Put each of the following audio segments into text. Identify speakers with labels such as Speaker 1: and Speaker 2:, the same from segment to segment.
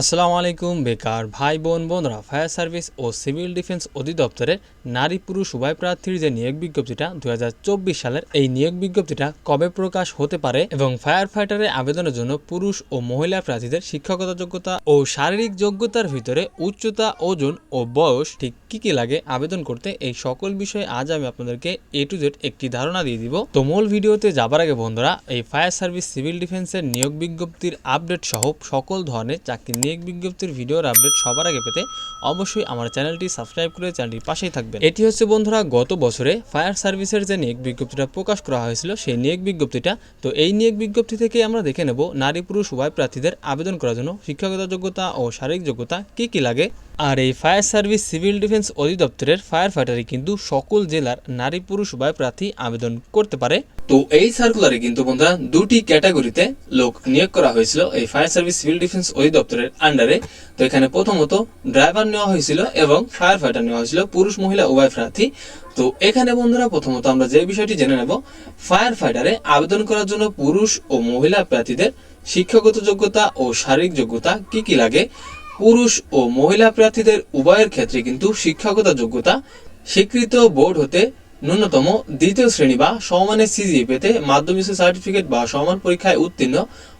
Speaker 1: আসসালামু আলাইকুম, বেকার ভাই বোন বোনরা ফায়ার সার্ভিস ও সিভিল ডিফেন্স অধিদপ্তরের নারী পুরুষ উভয় প্রার্থীর যে নিয়োগ বিজ্ঞপ্তিটা দু হাজার চব্বিশ সালের এই নিয়োগ বিজ্ঞপ্তিটা কবে প্রকাশ হতে পারে এবং ফায়ার ফাইটারে আবেদনের জন্য পুরুষ ও মহিলা প্রার্থীদের শিক্ষাগত যোগ্যতা ও শারীরিক যোগ্যতার ভিতরে উচ্চতা, ওজন ও বয়স ঠিক কি কি লাগে আবেদন করতে এই সকল বিষয়ে আজ আমি আপনাদেরকে এ টু জেড একটি ধারণা দিয়ে দিব। তো মূল ভিডিওতে যাবার আগে বন্ধুরা, এই ফায়ার সার্ভিস সিভিল ডিফেন্সের নিয়োগ বিজ্ঞপ্তির আপডেট সহ সকল ধরনের চাকরি নিয়োগ বিজ্ঞপ্তির ভিডিওর আপডেট সবার আগে পেতে অবশ্যই আমার চ্যানেলটি সাবস্ক্রাইব করে চ্যানেলটির পাশেই থাকবেন। এটি হচ্ছে বন্ধুরা, গত বছরে ফায়ার সার্ভিসের যে নিয়োগ বিজ্ঞপ্তিটা প্রকাশ করা হয়েছিল, সেই নিয়োগ বিজ্ঞপ্তিটা, তো এই নিয়োগ বিজ্ঞপ্তি থেকে আমরা দেখে নেব নারী, পুরুষ, উভয় প্রার্থীদের আবেদন করার জন্য শিক্ষাগত যোগ্যতা ও শারীরিক যোগ্যতা কী কী লাগে। আর এই ফায়ার সার্ভিস সিভিল ডিফেন্স অধিদপ্তরের ফায়ার ফাইটারে কিন্তু সকল জেলার নারী পুরুষ উভয় প্রার্থী আবেদন করতে পারে। তো এই সার্কুলারে কিন্তু বন্ধুরা দুটি ক্যাটাগরিতে লোক নিয়োগ করা হয়েছিল এই ফায়ার সার্ভিস সিভিল ডিফেন্স অধিদপ্তরের আন্ডারে তো এখানে প্রথমত ড্রাইভার নেওয়া হয়েছিল এবং ফায়ার ফাইটার নেওয়া হয়েছিল পুরুষ, মহিলা উভয় প্রার্থী। তো এখানে বন্ধুরা প্রথমত আমরা যে বিষয়টি জেনে নেব ফায়ার ফাইটারে আবেদন করার জন্য পুরুষ ও মহিলা প্রার্থীদের শিক্ষাগত যোগ্যতা ও শারীরিক যোগ্যতা কি কি লাগে? পুরুষ ও মহিলা প্রার্থীদের উভয়ের ক্ষেত্রে কিন্তু শিক্ষাগত যোগ্যতা স্বীকৃত বোর্ড হতে ন্যূনতম দ্বিতীয় শ্রেণি বা সমানের সিজিএ পেতে মাধ্যমিক সার্টিফিকেট বা সমান পরীক্ষায় উত্তীর্ণ,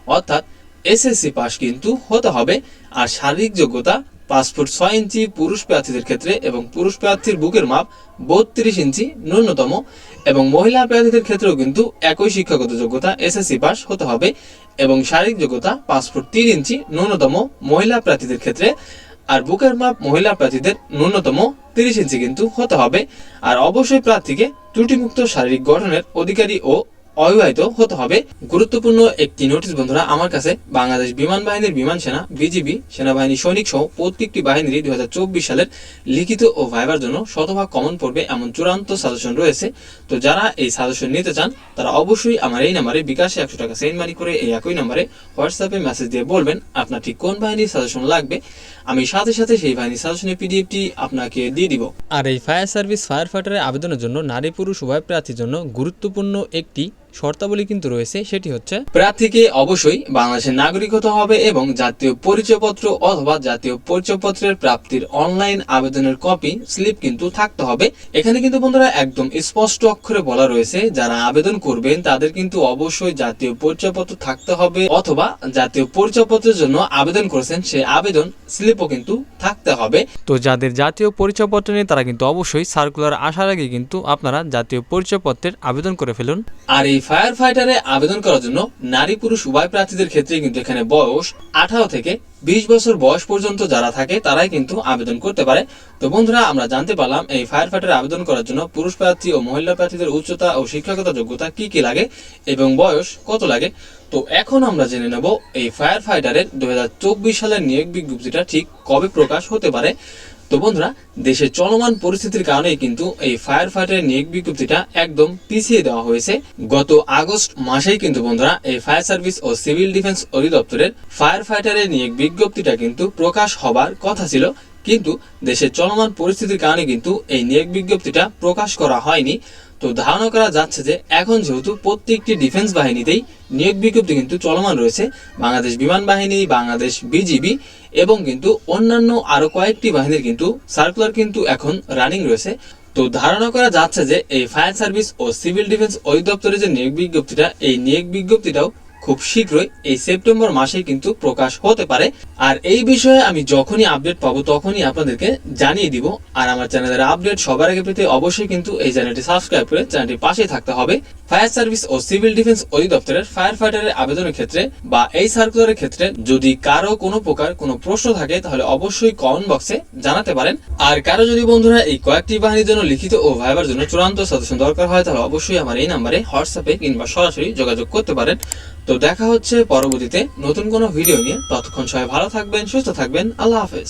Speaker 1: অর্থাৎ এসএসসি পাস কিন্তু হতে হবে। আর শারীরিক যোগ্যতা পাঁচ ফুট ছয় ইঞ্চি পুরুষ প্রার্থীদের ক্ষেত্রে এবং পুরুষ প্রার্থীর বুকের মাপ বত্রিশ ইঞ্চি ন্যূনতম এবং মহিলা প্রার্থীদের ক্ষেত্রেও কিন্তু একই শিক্ষাগত যোগ্যতা এসএসসি পাস হতে হবে এবং শারীরিক যোগ্যতা পাঁচ ফুট তিন ইঞ্চি ন্যূনতম মহিলা প্রার্থীদের ক্ষেত্রে আর বুকের মাপ মহিলা প্রার্থীদের ন্যূনতম তিরিশ ইঞ্চি কিন্তু হতে হবে। আর অবশ্যই প্রার্থীকে ত্রুটিমুক্ত শারীরিক গঠনের অধিকারী ও অবিবাহিত হতে হবে। গুরুত্বপূর্ণ একটি নোটিশ বন্ধুরা, আমার কাছে বাংলাদেশ বিমান বাহিনীর বিমান সেনা, বিজিবি সেনাবাহিনী, সৈনিক সহ প্রত্যেকটি বাহিনীরই দুই সালের লিখিত ও ভাইবার জন্য শতভাগ কমন পড়বে এমন চূড়ান্ত সাজেশন রয়েছে। তো যারা এই সাজেশন নিতে চান, তারা অবশ্যই আমার এই নাম্বারে বিকাশে একশো টাকা সেন্ড মানি করে এই একই নাম্বারে হোয়াটসঅ্যাপে মেসেজ দিয়ে বলবেন আপনার ঠিক কোন বাহিনীর সাজেশন লাগবে। আমি সাথে সাথে সেই বাহিনীর সাজেশনের পিডিএফটি আপনাকে দিয়ে দিব। আর এই ফায়ার সার্ভিস ফায়ার ফাইটারের আবেদনের জন্য নারী পুরুষ উভয় প্রার্থীর জন্য গুরুত্বপূর্ণ একটি শর্তাবলী কিন্তু রয়েছে সেটি হচ্ছে প্রার্থীকে অবশ্যই বাংলাদেশের নাগরিক হতে হবে এবং জাতীয় পরিচয়পত্র অথবা জাতীয় পরিচয়পত্রের প্রাপ্তির অনলাইন আবেদনের কপি স্লিপ কিন্তু থাকতে হবে। এখানে কিন্তু বন্ধুরা একদম স্পষ্ট অক্ষরে বলা রয়েছে যারা আবেদন করবেন তাদের কিন্তু অবশ্যই জাতীয় পরিচয়পত্র থাকতে হবে অথবা জাতীয় পরিচয়পত্রের জন্য আবেদন করেছেন সেই আবেদন স্লিপও কিন্তু থাকতে হবে। তো যাদের জাতীয় পরিচয়পত্র নেই তারা কিন্তু অবশ্যই সার্কুলার আসার আগে কিন্তু আপনারা জাতীয় পরিচয়পত্রের আবেদন করে ফেলুন। আর এই ফায়ার ফাইটারে আবেদন করার জন্য নারী পুরুষ উভয় প্রার্থীদের ক্ষেত্রে কিন্তু এখানে বয়স আঠারো থেকে বিশ বছর বয়স পর্যন্ত যারা থাকে, তারাই কিন্তু আবেদন করতে পারে। তো বন্ধুরা, আমরা জানতে পারলাম এই ফায়ার ফাইটারে আবেদন করার জন্য পুরুষ প্রার্থী ও মহিলা প্রার্থীদের উচ্চতা ও শিক্ষাগত যোগ্যতা কি কি লাগে এবং বয়স কত লাগে? তো এখন আমরা জেনে নেব এই ফায়ার ফাইটারের দুই হাজার চব্বিশ সালের নিয়োগ বিজ্ঞপ্তিটা ঠিক কবে প্রকাশ হতে পারে। তো বন্ধুরা দেশের চলমান পরিস্থিতির কারণেই কিন্তু এই ফায়ার ফাইটারের নিয়োগ বিজ্ঞপ্তিটা একদম পিছিয়ে দেওয়া হয়েছে। গত আগস্ট মাসেই কিন্তু বন্ধুরা, এই ফায়ার সার্ভিস ও সিভিল ডিফেন্স অধিদপ্তরের ফায়ার ফাইটারের নিয়োগ বিজ্ঞপ্তিটা কিন্তু প্রকাশ হবার কথা ছিল। কিন্তু দেশের চলমান পরিস্থিতির কারণে কিন্তু এই নিয়োগ বিজ্ঞপ্তিটা প্রকাশ করা হয়নি। তো ধারণা করা যাচ্ছে যে, এখন যেহেতু প্রত্যেকটি ডিফেন্স বাহিনীতেই নিয়োগ বিজ্ঞপ্তি কিন্তু চলমান রয়েছে। বাংলাদেশ বিমান বাহিনী, বাংলাদেশ বিজিবি এবং কিন্তু অন্যান্য আরও কয়েকটি বাহিনীর কিন্তু সার্কুলার কিন্তু এখন রানিং রয়েছে। তো ধারণা করা যাচ্ছে যে এই ফায়ার সার্ভিস ও সিভিল ডিফেন্স অধিদপ্তরের যে নিয়োগ বিজ্ঞপ্তিটা, এই নিয়োগ বিজ্ঞপ্তিটাও খুব শীঘ্রই এই সেপ্টেম্বর মাসে কিন্তু প্রকাশ হতে পারে। আর এই বিষয়ে আমি যখনই আপডেট পাবো তখনই আপনাদেরকে জানিয়ে দিব। আর আমার চ্যানেলের আপডেট সবার আগে পেতে অবশ্যই কিন্তু এই চ্যানেলটি সাবস্ক্রাইব করে চ্যানেলটির পাশে থাকতে হবে। ফায়ার সার্ভিস ও সিভিল ডিফেন্স অধিদপ্তরের ফায়ার ফাইটারের আবেদনের ক্ষেত্রে বা এই সার্কুলারের ক্ষেত্রে যদি কারও কোনো প্রকার কোনো প্রশ্ন থাকে, তাহলে অবশ্যই কমেন্ট বক্সে জানাতে পারেন। আর কারও যদি বন্ধুরা এই কয়েকটি বাহিনীর জন্য লিখিত ও ভাইবার জন্য চূড়ান্ত সদস্য দরকার হয়, তাহলে অবশ্যই আমার এই নাম্বারে হোয়াটসঅ্যাপে কিংবা সরাসরি যোগাযোগ করতে পারেন। তো দেখা হচ্ছে পরবর্তীতে নতুন কোনো ভিডিও নিয়ে। ততক্ষণ সবাই ভালো থাকবেন, সুস্থ থাকবেন। আল্লাহ হাফেজ।